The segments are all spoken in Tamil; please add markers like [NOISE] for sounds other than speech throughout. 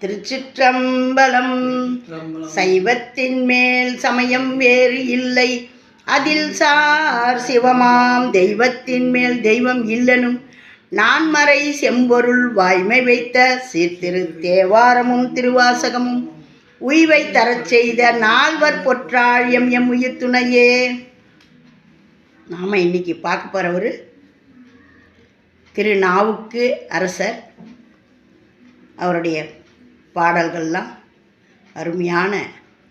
திருச்சிற்றம்பலம். சைவத்தின் மேல் சமயம் வேறு இல்லை. அதில் சார் சிவமாம் தெய்வத்தின் மேல் தெய்வம் இல்லனும். நான்மறை செம்பொருள் வாய்மை வைத்த சீர்திரு தேவாரமும் திருவாசகமும். உய்வை தரச் செய்த நால்வர் பொற்றாள் எம் எம் உயிர் துணையே நாம் இன்னைக்கு பார்க்க போகிறவர் திரு நாவுக்கு அரசர் அவருடைய பாடல்கள்லாம். அருமையான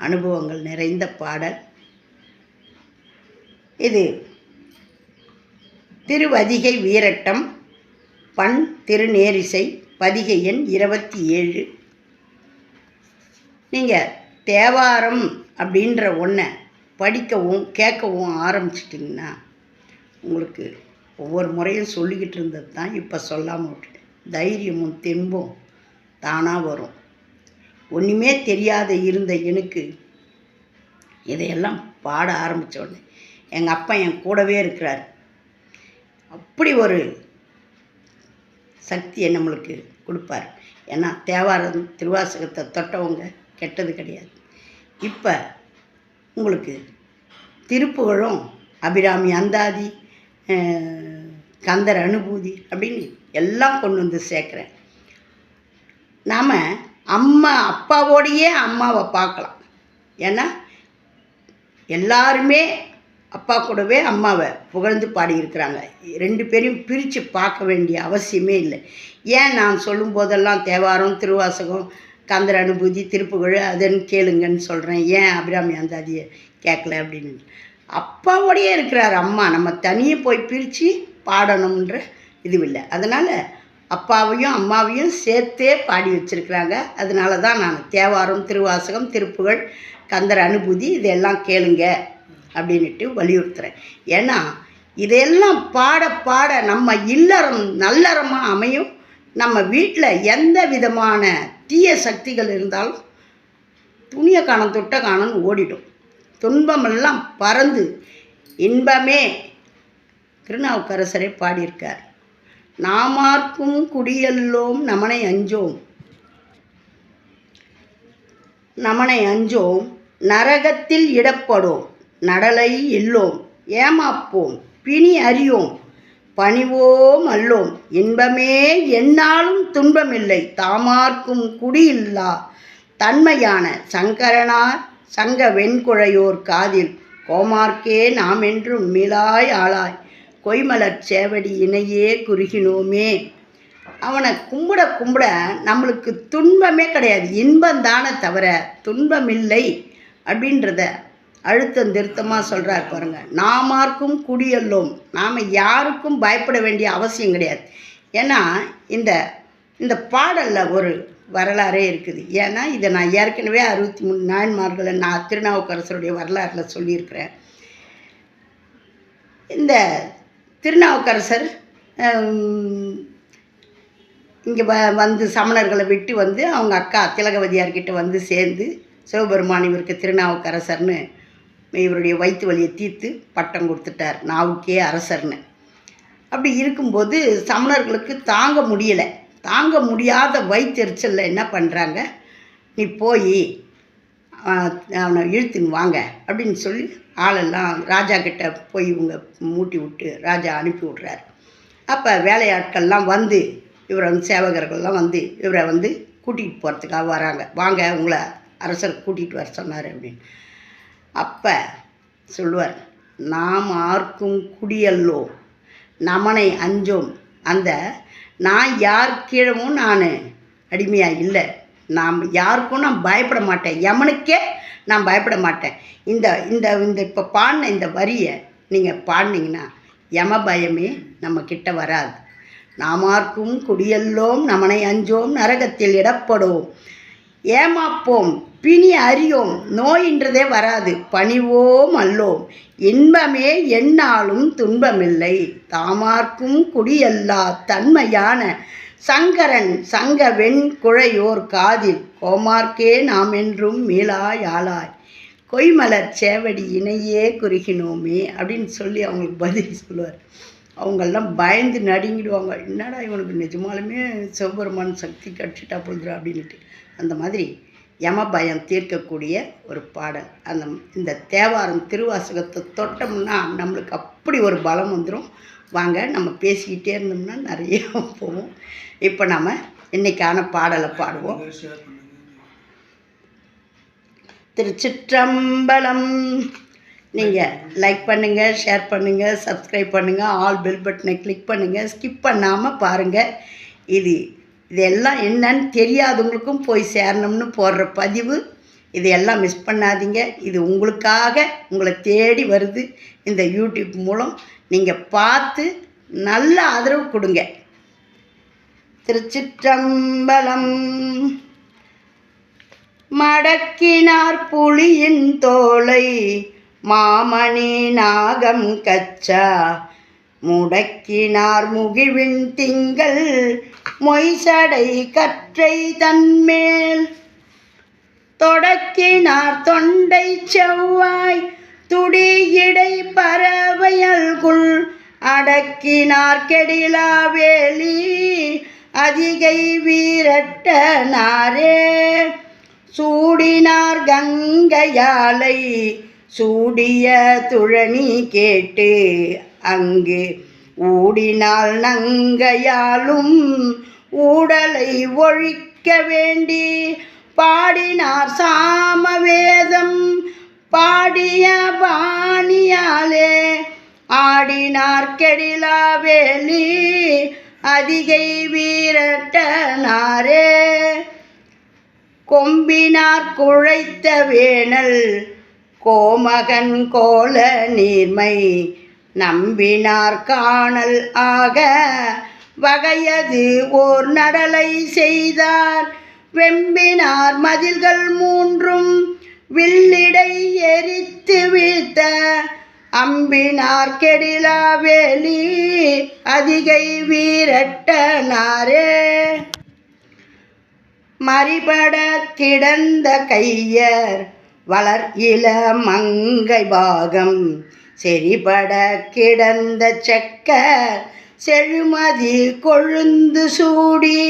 அனுபவங்கள் நிறைந்த பாடல். இது திருவதிகை வீரட்டம் பண் திருநேரிசை பதிகை எண் இருபத்தி ஏழு. நீங்கள் தேவாரம் அப்படின்ற ஒன்றை படிக்கவும் கேட்கவும் ஆரம்பிச்சிட்டிங்கன்னா உங்களுக்கு ஒவ்வொரு முறையும் சொல்லிக்கிட்டு இருந்தது தான் இப்போ சொல்லாமல் விட்டுட்டேன். தைரியமும் தெம்பும் தானாக வரும். ஒன்றுமே தெரியாத இருந்த எனக்கு இதையெல்லாம் பாட ஆரம்பித்த உடனே எங்கள் அப்பா என் கூடவே இருக்கிறார். அப்படி ஒரு சக்தியை நம்மளுக்கு கொடுப்பார். ஏன்னா தேவாரம் திருவாசகத்தை தொட்டவங்க கெட்டது கிடையாது. இப்போ உங்களுக்கு திருப்புகழும் அபிராமி அந்தாதி கந்தர் அனுபூதி அப்படின்னு எல்லாம் கொண்டு வந்து சேர்க்குறேன். நாம் அம்மா அப்பாவோடையே அம்மாவை பார்க்கலாம். ஏன்னா எல்லாருமே அப்பா கூடவே அம்மாவை புகழ்ந்து பாடியிருக்கிறாங்க. ரெண்டு பேரையும் பிரித்து பார்க்க வேண்டிய அவசியமே இல்லை. ஏன் நான் சொல்லும் போதெல்லாம் தேவாரம் திருவாசகம் கந்தர் அனுபூதி திருப்புகழ் அதுன்னு கேளுங்கன்னு சொல்கிறேன் ஏன் அபிராமி அந்தாதியை கேட்கல அப்படின்னு? அப்பாவோடையே இருக்கிறார் அம்மா. நம்ம தனியே போய் பிரித்து பாடணுன்ற இதுவில்லை இல்லை. அதனால் அப்பாவையும் அம்மாவையும் சேர்த்தே பாடி வச்சுருக்கிறாங்க. அதனால தான் நான் தேவாரம் திருவாசகம் திருப்புகழ் கந்தர் அனுபூதி இதெல்லாம் கேளுங்க அப்படின்ட்டு வலியுறுத்துகிறேன் ஏன்னா இதையெல்லாம் பாட பாட நம்ம இல்லறம் நல்லறமாக அமையும். நம்ம வீட்டில் எந்த விதமான தீய சக்திகள் இருந்தாலும் துணியை காணம் தொட்ட காணம்னு ஓடிடும். துன்பமெல்லாம் பறந்து இன்பமே திருநாவுக்கரசரை பாடியிருக்கார். நாமார்க்கும் குடியல்லோம் நமனை அஞ்சோம். நமனை அஞ்சோம் நரகத்தில் இடப்படோம் நடலை இல்லோம் ஏமாப்போம் பிணி அறியோம் பணிவோம் அல்லோம். இன்பமே என்னாலும் துன்பமில்லை. தாமார்க்கும் குடியில்லா தன்மையான சங்கரனார் சங்க வெண்குழையோர் காதில் கோமார்க்கே நாம் என்றும் மிலாய் ஆளாய். கொய்மலர் சேவடி இணையே குறுகினோமே. அவனை கும்பிட கும்பிட நம்மளுக்கு துன்பமே கிடையாது. இன்பந்தானே தவிர துன்பமில்லை அப்படின்றத அழுத்தம் திருத்தமாக சொல்கிறார் பாருங்க. நாமார்க்கும் குடியல்லோம். நாம் யாருக்கும் பயப்பட வேண்டிய அவசியம் கிடையாது. ஏன்னா இந்த இந்த பாடலில் ஒரு வரலாறே இருக்குது. ஏன்னா இதை நான் ஏற்கனவே அறுபத்தி மூணு நாயன்மார்களை நான் திருநாவுக்கரசருடைய வரலாறில் சொல்லியிருக்கிறேன். இந்த திருநாவுக்கரசர் இங்கே வ வந்து சமணர்களை விட்டு வந்து அவங்க அக்கா திலகவதியார்கிட்ட வந்து சேர்ந்து சிவபெருமான் இவருக்கு திருநாவுக்கரசர்னு இவருடைய வயிற்று வலியை தீர்த்து பட்டம் கொடுத்துட்டார். நாவுக்கே அரசர்னு. அப்படி இருக்கும்போது சமணர்களுக்கு தாங்க முடியலை. தாங்க முடியாத வயிற்றுச்சலில் என்ன பண்ணுறாங்க நீ போய் அவனை இழுத்துன்னு வாங்க அப்படின்னு சொல்லி ஆளெல்லாம் ராஜா கிட்ட போய் இவங்க மூட்டி விட்டு ராஜா அனுப்பி விட்றாரு. அப்போ வேலையாட்கள்லாம் வந்து இவரை வந்து சேவகர்கள்லாம் வந்து இவரை வந்து கூட்டிகிட்டு போகிறதுக்காக வராங்க. வாங்க உங்களை அரசர் கூட்டிகிட்டு வர சொன்னார் அப்படின்னு. அப்போ சொல்லுவார் நாம் ஆர்க்கும் குடியல்லோ நமனை அஞ்சோம். அந்த நான் யார் கீழவும் நான் அடிமையாக இல்லை. நாம் யாருக்கும் நான் பயப்பட மாட்டேன். எமனுக்கே நான் பயப்பட மாட்டேன். இந்த இந்த இந்த இப்போ பாடின இந்த வரியை நீங்கள் பாடினீங்கன்னா யம பயமே நம்ம கிட்ட வராது. நாமார்க்கும் குடியல்லோம் நமனை அஞ்சோம் நரகத்தில் இடப்படும். ஏமாப்போம் பிணி அறியோம் நோயின்றதே வராது. பணிவோம் அல்லோம். இன்பமே என்னாலும் துன்பமில்லை. தாமார்க்கும் குடியல்லா தன்மையான சங்கரன் சங்க வெண் குழையோர் காதில் கோமார்க்கே நாம் என்றும் மீளாய் ஆளாய். கொய்மலர் சேவடி இணையே குறுகினோமே அப்படின்னு சொல்லி அவங்களுக்கு பதில் சொல்லுவார். அவங்கெல்லாம் பயந்து நடுங்கிடுவாங்க. என்னடா இவனுக்கு நிஜமாலுமே சிவபெருமான் சக்தி கட்சிட்டா பொழுதுரா அப்படின்ட்டு அந்த மாதிரி யம பயம் தீர்க்கக்கூடிய ஒரு பாடல். அந்த இந்த தேவாரம் திருவாசகத்தை தொட்டோம்னா நம்மளுக்கு அப்படி ஒரு பலம் வந்துடும் வாங்க நம்ம பேசிக்கிட்டே இருந்தோம்னா நிறைய போவோம் இப்போ நம்ம இன்னைக்கான பாடலை பாடுவோம். திருச்சிற்றம்பலம். நீங்கள் லைக் பண்ணுங்கள் ஷேர் பண்ணுங்கள் சப்ஸ்கிரைப் பண்ணுங்கள் ஆல் பெல் பட்டனை கிளிக் பண்ணுங்கள் ஸ்கிப் பண்ணாமல் பாருங்கள் இது இதெல்லாம் என்னன்னு தெரியாதவங்களுக்கும் போய் சேரணும்னு போடுற பதிவு. இதையெல்லாம் மிஸ் பண்ணாதீங்க. இது உங்களுக்காக உங்களை தேடி வருது. இந்த யூடியூப் மூலம் நீங்கள் பார்த்து நல்ல ஆதரவு கொடுங்க. திருச்சிற்றம்பலம் மடக்கினார் புலியின் தோலை மாமணி நாகம் கச்சா முடக்கினார் முகிழ்வின் திங்கள் மொய்சடை கற்றை தன்மேல். தொடக்கினார் தொண்டை செவ்வாய் துடியிடை பறவையல்குள். அடக்கினார் கெடிலாவேலி அதிகை வீரட்டனாரே சூடினார் கங்கையாலை சூடிய துழனி கேட்டு. அங்கு ஊடினால் நங்கையாலும் ஊடலை ஒழிக்க வேண்டி பாடினார் சாமவேதம் பாடிய பாணியாலே. ஆடினார் கெடிலாவேலி அதிகை வீரட்டனாரே. கொம்பினார் குழைத்த வேணல் கோமகன் கோல நீர்மை நம்பினார் காணல் ஆக வகையது ஓர் நடலை செய்தார். வெம்பினார் மதில்கள் மூன்றும் வில்லிடை எரித்து வீழ்த்த. அம்பினார் கெடிலாவேலி அதிகை வீரட்டனாரே மறிபட கிடந்த கையர் வளர் இள மங்கை பாகம். செறிபட கிடந்த செக்கர் செழுமதி கொழுந்து சூடி.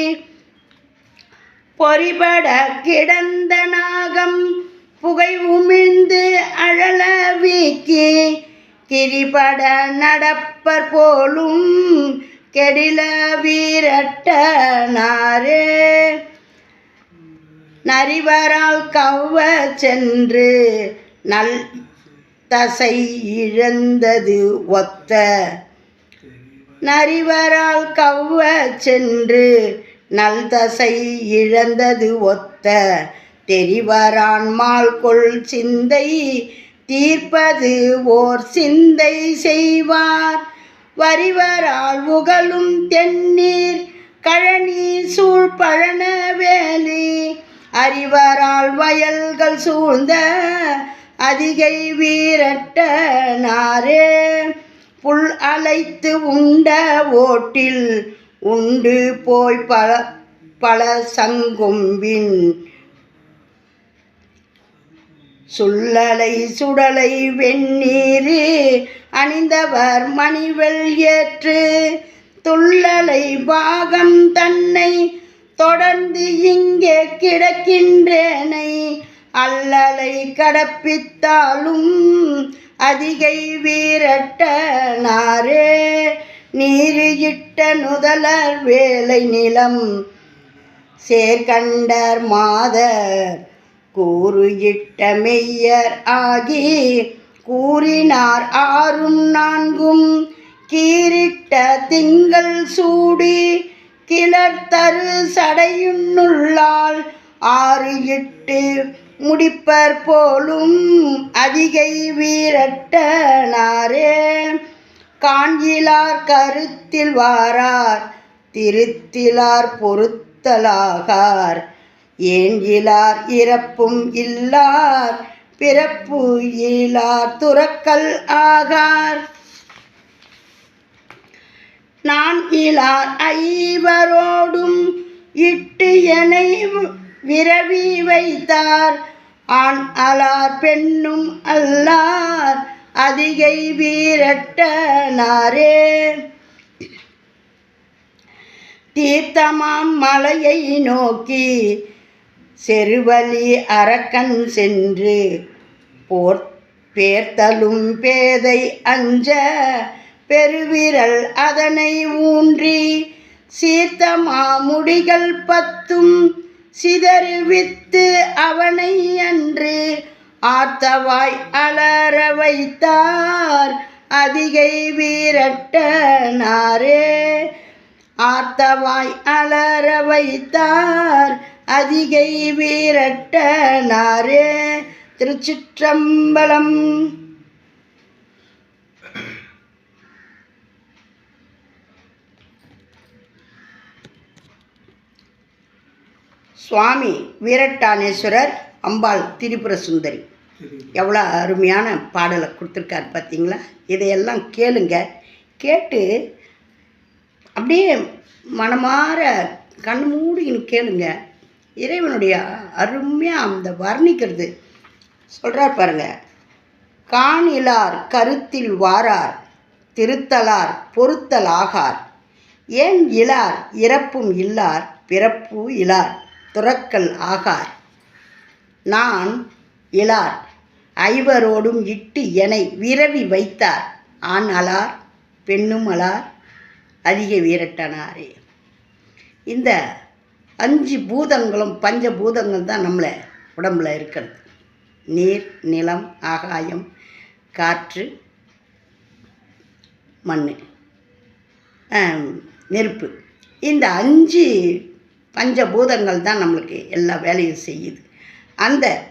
பொறிபட கிடந்த நாகம் புகை உமிழ்ந்து அழல வீக்கி. கிரிபட நடப்பர் போலும் கெடில வீரட்டனாரே நரிவரால் கவ்வ சென்று நல் தசை இழந்தது ஒத்த. நரிவரால் கவ்வ சென்று நல் தசை இழந்தது ஒத்த. தெரிவரான் மால்கொள் சிந்தை தீர்ப்பது ஓர் சிந்தை செய்வார். வரிவரால் உகழும் தென்னீர் கழனி சூழ் பழன வேலி. அறிவரால் வயல்கள் சூழ்ந்த அதிகை வீரட்டனாரே புல் அலைத்து உண்ட ஓட்டில் உண்டு போய் பல பல சங்கொம்பின் சுள்ளலை சுடலை வெந்நீரு அணிந்தவர் மணிவெள் ஏற்று. துள்ளலை பாகம் தன்னை தொடர்ந்து இங்கே கிடக்கின்றேனை. அல்லலை கடப்பித்தாலும் அதிகை வீரட்டனாரே நீரு. இட்ட நுதலர் வேலை நிலம் சேர்கண்டர் மாதர் கூறு இட்ட மெய்யர் ஆகி கூறினார் ஆறும் நான்கும். கீரிட்ட திங்கள் சூடி கிளர்த்தரு சடையுண்ணுள்ளால் ஆறு எட்டு முடிப்பர் போலும் அதிகை வீரட்டனாரே காஞ்சிலார் கருத்தில் வாரார் திருத்திலார் பொருத்தலாகார். ஏஞ்சிலார் இறப்பும் இல்லார் பிறப்பு இயலார் துறக்கல் ஆகார். நான் இலார் ஐவரோடும் இட்டு என விரவி வைத்தார். ஆண் அலார் பெண்ணும் அல்லார். அதிகை வீரட்டனாரே தீர்த்தமாம் மலையை நோக்கி செருவழி அரக்கன் சென்று போர் பேர்த்தலும் பேதை அஞ்ச பெருவிரல் அதனை ஊன்றி சீர்த்தமா முடிகள் பத்தும் சிதறுவித்து அவனை அன்று ஆர்த்தவாய் அலற வைத்தார். அதிகை வீரட்டனாரே ஆர்த்தவாய் அலற வைத்தார். அதிகை வீரட்டனாரே திருச்சிற்றம்பலம் சுவாமி வீரட்டானேஸ்வரர் அம்பாள் திரிபுர சுந்தரி. எவ்வளோ அருமையான பாடலை கொடுத்துருக்காரு பார்த்தீங்களா? இதையெல்லாம் கேளுங்க. கேட்டு அப்படியே மனமார கண் மூடின்னு கேளுங்க. இறைவனுடைய அருமையாக அந்த வர்ணிக்கிறது. சொல்கிறார் பாருங்க காணிலார் கருத்தில் வாரார் திருத்தலார் பொருத்தல் ஆகார் ஏன் இலார் இறப்பும் இல்லார் பிறப்பு இலார்? துறக்கல் ஆகார். நான் இலார் ஐவரோடும் இட்டு எனை விரவி வைத்தார். ஆண் அலார் பெண்ணும் அலார் அதிக வீரட்டனாரே. இந்த அஞ்சு பூதங்களும் பஞ்ச பூதங்கள் தான் நம்மளை உடம்புல இருக்கிறது. நீர் நிலம் ஆகாயம் காற்று மண் நெருப்பு. இந்த அஞ்சு பஞ்சபூதங்கள் தான் நம்மளுக்கு எல்லா வேலையும் செய்யுது. அந்த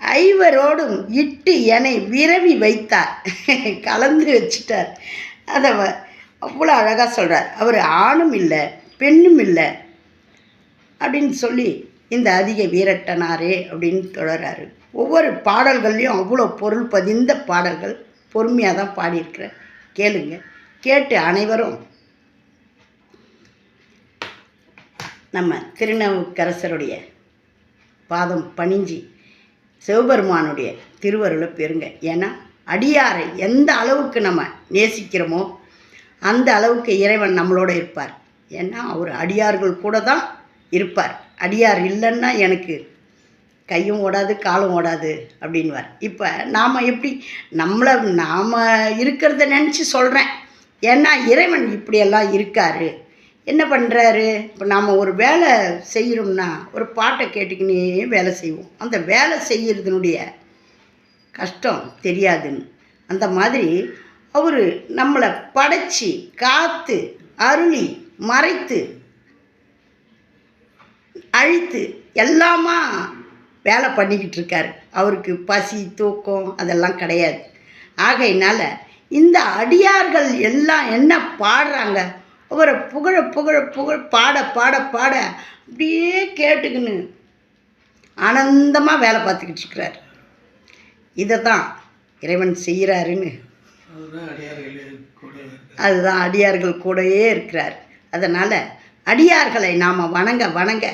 ஐவரோடும் இட்டு என்னை விரவி வைத்தார். [LAUGHS] கலந்து வச்சிட்டார். அதை வ- அவ்வளோ அழகாக சொல்கிறார் அவர் ஆணும் இல்லை பெண்ணும் இல்லை அப்படின்னு சொல்லி இந்த அதிக வீரட்டனாரே அப்படின்னு தொடர்றாரு. ஒவ்வொரு பாடல்கள்லையும் அவ்வளோ பொருள் பதிந்த பாடல்கள் பொறுமையாக தான் பாடியிருக்கிறேன் கேளுங்க. கேட்டு அனைவரும் நம்ம திருநாவுக்கரசருடைய பாதம் பணிஞ்சு சிவபெருமானுடைய திருவருளை பெறுங்க. ஏன்னா அடியாரை எந்த அளவுக்கு நம்ம நேசிக்கிறோமோ அந்த அளவுக்கு இறைவன் நம்மளோட இருப்பார். ஏன்னா அவர் அடியார்கள் கூட தான் இருப்பார். அடியார் இல்லைன்னா எனக்கு கையும் ஓடாது காலும் ஓடாது அப்படின்வார். இப்போ நாம் எப்படி நம்மளை நாம் இருக்கிறத நினச்சி சொல்கிறேன் ஏன்னா இறைவன் இப்படியெல்லாம் இருக்காரு. என்ன பண்ணுறாரு இப்போ நாம் ஒரு வேலை செய்கிறோம்னா ஒரு பாட்டை கேட்டுக்கினே வேலை செய்வோம். அந்த வேலை செய்கிறதுனுடைய கஷ்டம் தெரியாதுன்னு. அந்த மாதிரி அவர் நம்மளை படைச்சி காத்து அருளி மறைத்து அழித்து எல்லாமா வேலை பண்ணிக்கிட்டு இருக்காரு. அவருக்கு பசி தூக்கம் அதெல்லாம் கிடையாது. ஆகையினால இந்த அடியார்கள் எல்லாம் என்ன பாடுறாங்க? அவரை புகழ புகழ புகழ் பாட பாட பாட அப்படியே கேட்டுக்கின்னு ஆனந்தமாக வேலை பார்த்துக்கிட்டு இருக்கிறார். இதை தான் இறைவன் செய்கிறாருன்னு. அதுதான் அடியார்களே கூடயே இருக்கிறார். அதனால் அடியார்களை நாம் வணங்க வணங்க.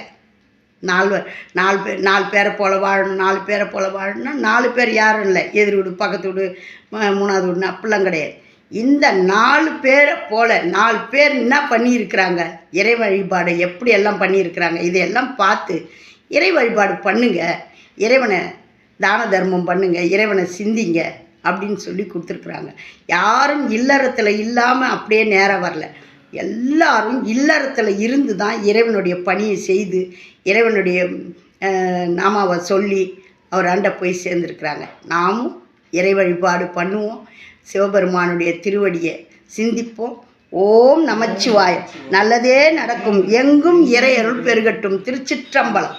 நாலு நாலு பேர் நாலு பேரை போல வாழணும் நாலு பேரை போல வாழணும்னா நாலு பேர் யாரும் இல்லை. எதிர் வீடு பக்கத்து வீடு மூணாவது வீடுன்னு அப்படிலாம் கிடையாது. இந்த நாலு பேரை போல நாலு பேர் என்ன பண்ணியிருக்கிறாங்க? இறை வழிபாடு எப்படி எல்லாம் பண்ணியிருக்கிறாங்க? இதையெல்லாம் பார்த்து இறை வழிபாடு பண்ணுங்க. இறைவனை தான தர்மம் பண்ணுங்க. இறைவனை சிந்திங்க அப்படின்னு சொல்லி கொடுத்துருக்குறாங்க. யாரும் இல்லறத்தில் இல்லாமல் அப்படியே நேராக வரல. எல்லாரும் இல்லறத்தில் இருந்து தான் இறைவனுடைய பணியை செய்து இறைவனுடைய நாமாவை சொல்லி அவர் அண்டை போய் சேர்ந்துருக்குறாங்க. நாமும் இறை வழிபாடு பண்ணுவோம். சிவபெருமானுடைய திருவடியை சிந்திப்போம். ஓம் நமச்சிவாயம். நல்லதே நடக்கும். எங்கும் இறையருள் பெருகட்டும். திருச்சிற்றம்பலம்.